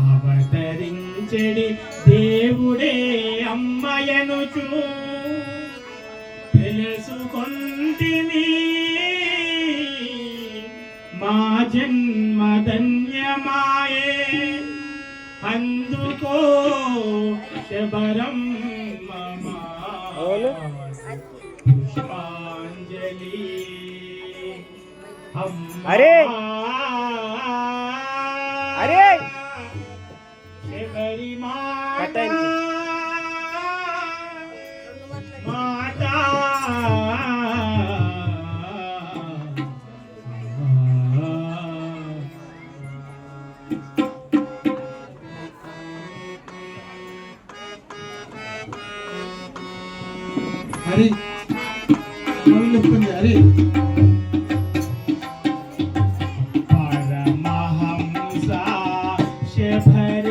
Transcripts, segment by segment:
అవతరించడి దేవుడే అమ్మయనుచు తెలుసుకొంటిని మా జన్మ ధన్యమాయే. అందుకో శబరం పుష్పాంజలి. అరే! అరే! అరే! శబరి champagne.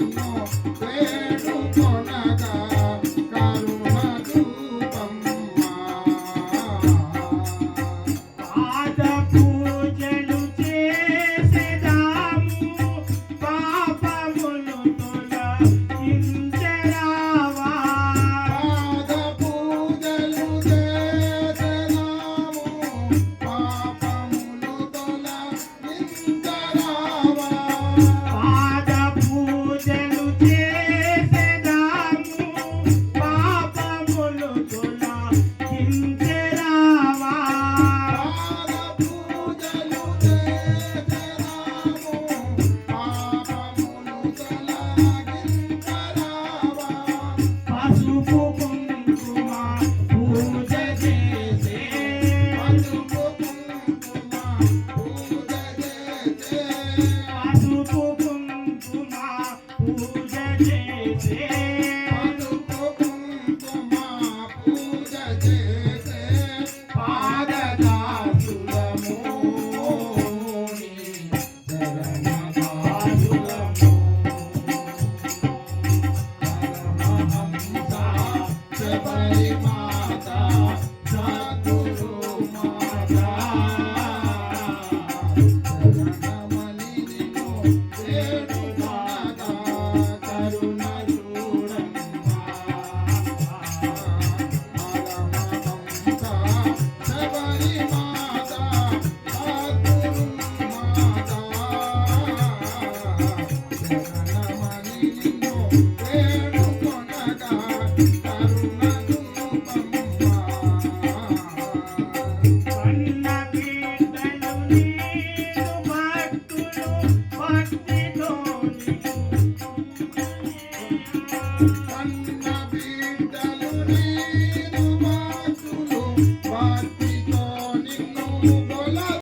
No, no. పూజ చేసే